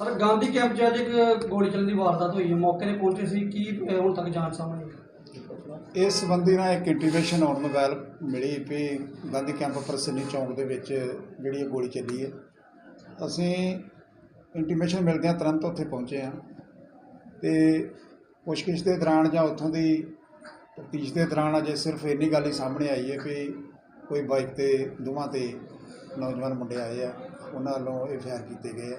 Gandhi camp 'ਚ ਅੱਜ ਇੱਕ ਗੋਲੀ ਚੱਲਣ ਦੀ ਵਾਰਦਾਤ ਹੋਈ ਹੈ। ਮੌਕੇ ਤੇ ਪਹੁੰਚੇ ਸੀ। ਕੀ ਅਹ, ਹੁਣ ਤੱਕ ਜਾਂਚ ਸਾਹਮਣੇ ਇਸ ਸੰਬੰਧੀ ਨਾਲ ਇੱਕ ਇੰਟੀਮੇਸ਼ਨ ਆਨ ਮੋਬਾਈਲ ਮਿਲੀ ਵੀ ਗਾਂਧੀ ਕੈਂਪ ਪ੍ਰਸੰਨੀ ਚੌਂਕ ਦੇ ਵਿੱਚ ਜਿਹੜੀ ਇਹ ਗੋਲੀ ਚੱਲੀ ਹੈ। ਅਸੀਂ ਇੰਟੀਮੇਸ਼ਨ ਮਿਲਦਿਆਂ ਤੁਰੰਤ ਉੱਥੇ ਪਹੁੰਚੇ ਹਾਂ ਤੇ ਪੁੱਛਗਿੱਛ ਦੇ ਦੌਰਾਨ ਜਾਂ ਉੱਥੋਂ ਦੀ ਤਫਤੀਸ਼ ਦੇ ਦੌਰਾਨ ਅਜੇ ਸਿਰਫ ਇੰਨੀ ਗੱਲ ਹੀ ਸਾਹਮਣੇ ਆਈ ਹੈ ਵੀ ਕੋਈ ਬਾਈਕ ਤੇ ਦੋਵਾਂ ਤੇ ਨੌਜਵਾਨ ਮੁੰਡੇ ਆਏ ਆ। ਉਹਨਾਂ ਵੱਲੋਂ ਇਹ ਫਾਇਰ ਕੀਤੇ ਗਏ ਆ।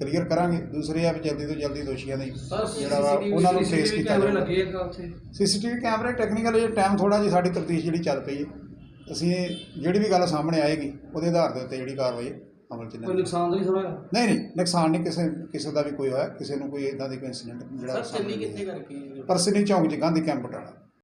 ਕਲੀਅਰ ਕਰਾਂਗੇ ਦੂਸਰੇ ਆ ਵੀ ਜਲਦੀ ਤੋਂ ਜਲਦੀ ਦੋਸ਼ੀਆਂ ਦੀ ਜਿਹੜਾ ਵਾ ਉਹਨਾਂ ਨੂੰ ਫੇਸ ਕੀਤਾ ਜਾਵੇ। ਲੱਗੇ ਆ ਉੱਥੇ ਸੀਸੀਟੀਵੀ ਕੈਮਰੇ ਟੈਕਨੀਕਲ ਜੇ ਟਾਈਮ ਥੋੜਾ ਜਿਹਾ ਸਾਡੀ ਤਫਤੀਸ਼ ਜਿਹੜੀ ਚੱਲ ਪਈ ਹੈ। ਅਸੀਂ ਜਿਹੜੀ ਵੀ ਗੱਲ ਸਾਹਮਣੇ ਆਏਗੀ ਉਹਦੇ ਆਧਾਰ ਦੇ ਉੱਤੇ ਜਿਹੜੀ ਕਾਰਵਾਈ ਅਮਲ ਚ ਕੋਈ ਨੁਕਸਾਨ ਨਹੀਂ ਹੋਇਆ? ਨਹੀਂ ਨਹੀਂ ਨੁਕਸਾਨ ਨਹੀਂ ਕਿਸੇ ਕਿਸੇ ਦਾ ਵੀ ਕੋਈ ਹੋਇਆ ਕਿਸੇ ਨੂੰ ਕੋਈ ਇਦਾਂ ਦੀ ਕੋਈ ਇਨਸੀਡੈਂਟ ਜਿਹੜਾ ਸਰ ਚੱਲੀ ਕਿੱਥੇ ਕਰਕੇ? ਪਰਸਨੀ ਚੌਂਕ ਚ ਗਾਂਧੀ ਕੈਂਪ ਬਟਾਲਾ